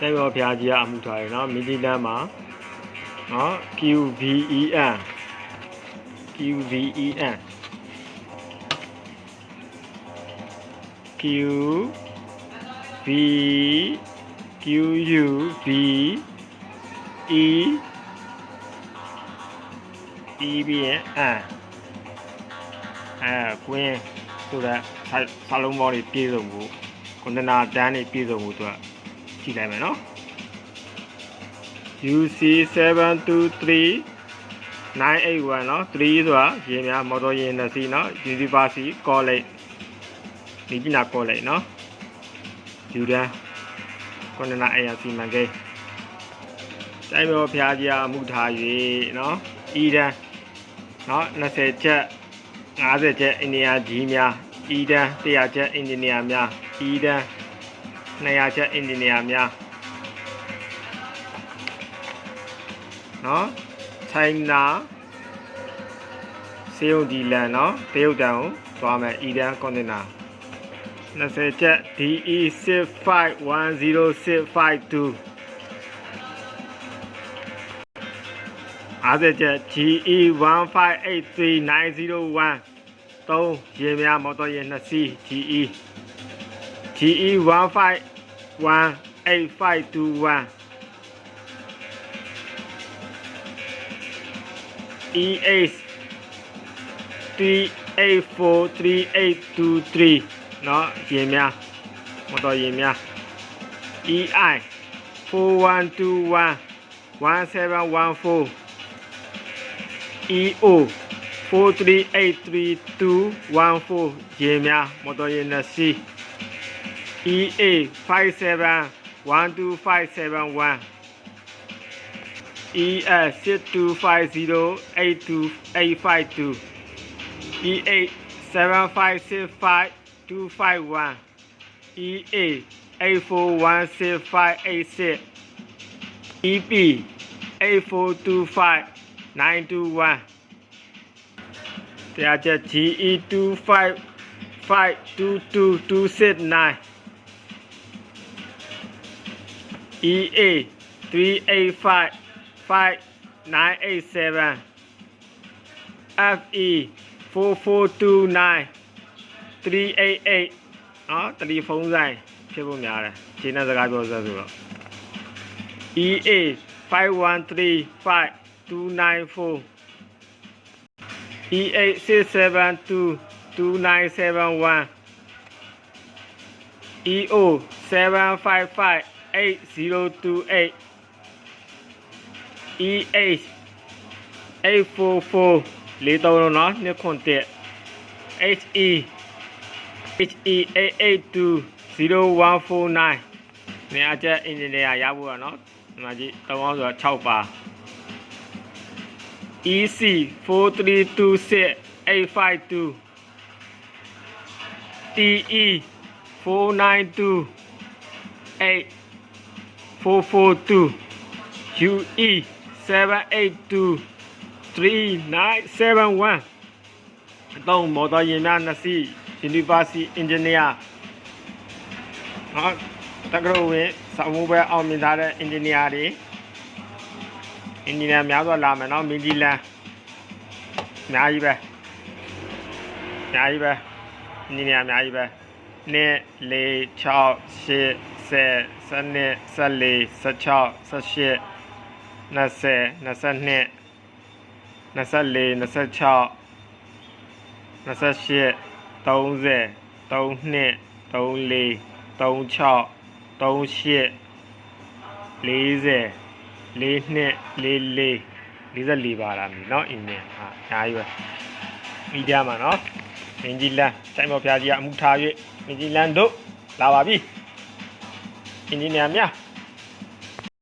တိုင်ဘောဖျားကြီးကအမှုထားရနော်မီဒီလန်မှာနော် QVEN QVEN Q V Q U V E E ပြီးရင် N အဲကွင်းဆိုတော့စာလုံးပေါင်းတွေပြည့်စုံဖို့ကွန်တနာတန်းတွေပြည့်စုံဖို့အတွက် ကြည့်လိုက်မယ်နော် UC 723 981เนาะ3ဆိုတာရေများမော်တော်ယာဉ်နှစ်စီးเนาะ University College ဒီပညာ College เนาะယူဒန်ကွန်တနာအေယာစီမံကိန်းတိုင်းမောဖျားကြီးအမှုထား၍เนาะအီဒန်เนาะ20ချက်50ချက်အင်ဂျင်နီယာကြီးများအီဒန်100ချက်အင်ဂျင်နီယာများအီဒန် 200ချက်အင်ဂျင်နီယာများနော်ချိုင်းနာစေယုံဒီလန်နော်တရုတ်တန်ကိုသွားမယ်အီရန်ကွန်တင်နာ20ချက် DE 65106552 50ချက် GE 1583901 3ရေများမော်တော်ယာဉ်2စီး GE TE one five one eight five two one. E eight three eight four three eight two three. nó hiểm nha một tờ EI four one two one one seven one four. EO four three eight three two one four. ရေများမတော်ရင်နစီ EA 57 12571 ES 62508252 EA 7565251 EA 84165686 EP 8425921တရားချက် GE 2552269 EA 385 5987 FE 4429 388နော်တယ်လီဖုန်းဆိုင်ဖြစ်ဖို့များတယ်ခြေနဲ့စကားပြောစက်ဆိုတော့ EA 5135 294 EA 672 2971 EO 755 8028 EH 844လေးသုံးလုံးနော်နှစ်ခွန်တက် HE HE 882 0149နေရာချက်အင်ဂျင်နီယာရဖို့ရနော်ဒီမှာကြည့်တောင်းအောင်ဆိုတာ6ပါ EC 4326 852 TE 492 8 442 UE 782 3971အတော့မော်တော်ယာဉ်များနှစ်စီး University Engineer ဟောတက္ကသိုလ်ဝင်စာမှုပဲအောင်မြင်ထားတဲ့ engineer တွေ engineer များစွာလာမယ်နော်မင်းကြီးလန်းအများကြီးပဲအများကြီးပဲ engineer အများကြီးပဲ နှစ်၄6 8 10 12 14 16 18 20 22 24 26 28 30 32 34 36 38 40 4နှစ်44 44ပါလားမင်းเนาะအင်းနဲ့ဟာအားရွယ်မီဒီယာမှာเนาะ မင်းကြီးလန်းတိုင်းပေါ်ဖျားကြီးကအမှုထား၍မင်းကြီးလန်းတို့လာပါပြီအင်ဂျင်နီယာများ